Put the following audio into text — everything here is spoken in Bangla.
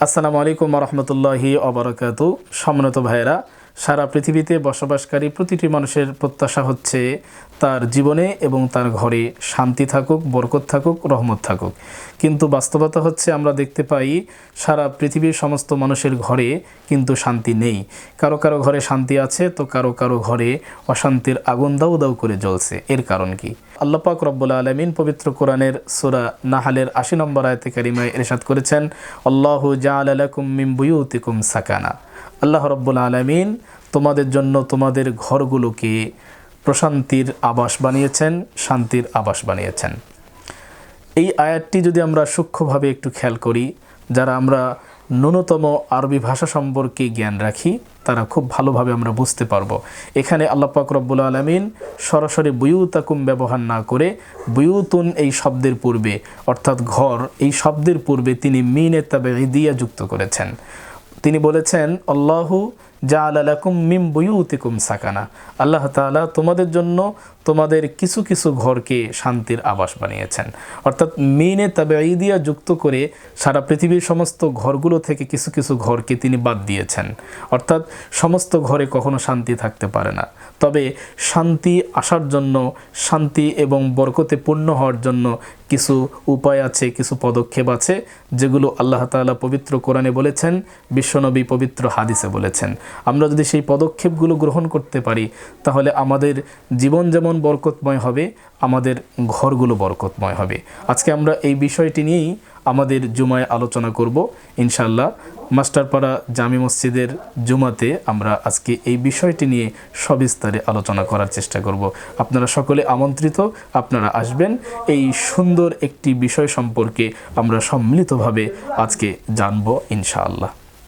আসসালামু আলাইকুম রহমতুল্লাহি অবরাকাতু সম্মানিত ভাইরা সারা পৃথিবীতে বসবাসকারী প্রতিটি মানুষের প্রত্যাশা হচ্ছে তার জীবনে এবং তার ঘরে শান্তি থাকুক, বরকত থাকুক, রহমত থাকুক। কিন্তু বাস্তবতা হচ্ছে আমরা দেখতে পাই, সারা পৃথিবীর সমস্ত মানুষের ঘরে কিন্তু শান্তি নেই। কারও কারও ঘরে শান্তি আছে, তো কারও কারও ঘরে অশান্তির আগুন দাউ দাউ করে জ্বলছে। এর কারণ কি? আল্লাহ পাক রব্বুল আলমিন পবিত্র কোরআনের সুরা নাহালের আশি নম্বর আয়তে কারিমায় এরশাদ করেছেন, আল্লাহ জাআল লাকুম বুয়ুতিকুম সাকানা। আল্লাহ রব্বুল আলমিন তোমাদের জন্য তোমাদের ঘরগুলোকে প্রশান্তির আবাস বানিয়েছেন, শান্তির আবাস বানিয়েছেন। এই আয়াতটি যদি আমরা সূক্ষ্মভাবে একটু খেয়াল করি, যারা আমরা ন্যূনতম আরবি ভাষা সম্পর্কে জ্ঞান রাখি, তারা খুব ভালোভাবে আমরা বুঝতে পারব। এখানে আল্লাহ রব্বুল আলমিন সরাসরি বুয়ুতাকুম ব্যবহার না করে বুয়ুতুন এই শব্দের পূর্বে, অর্থাৎ ঘর, এই শব্দের পূর্বে তিনি মিনে তাবে দিয়া যুক্ত করেছেন। তিনি বলেছেন, আল্লাহু যা আলাকুম মিম বুয়ুতিকুম সাকানা। আল্লাহ তাআলা তোমাদের জন্য তোমাদের কিছু কিছু ঘরকে শান্তির আবাস বানিয়েছেন। অর্থাৎ মিনে তবে দিয়া যুক্ত করে সারা পৃথিবীর সমস্ত ঘরগুলো থেকে কিছু কিছু ঘরকে তিনি বাদ দিয়েছেন। অর্থাৎ সমস্ত ঘরে কখনো শান্তি থাকতে পারে না। তবে শান্তি আসার জন্য, শান্তি এবং বরকতে পূর্ণ হওয়ার জন্য কিছু উপায় আছে, কিছু পদক্ষেপ আছে, যেগুলো আল্লাহ তাআলা পবিত্র কোরআনে বলেছেন, বিশ্বনবী পবিত্র হাদিসে বলেছেন। আমরা যদি সেই পদক্ষেপগুলো গ্রহণ করতে পারি, তাহলে আমাদের জীবন যেমন বরকতময় হবে, আমাদের ঘরগুলো বরকতময় হবে। আজকে আমরা এই বিষয়টি নিয়েই আমাদের জুমায় আলোচনা করব। ইনশাল্লাহ মাস্টারপাড়া জামি মসজিদের জুমাতে আমরা আজকে এই বিষয়টি নিয়ে সবিস্তারে আলোচনা করার চেষ্টা করব। আপনারা সকলে আমন্ত্রিত, আপনারা আসবেন। এই সুন্দর একটি বিষয় সম্পর্কে আমরা সম্মিলিতভাবে আজকে জানব ইনশাআল্লাহ।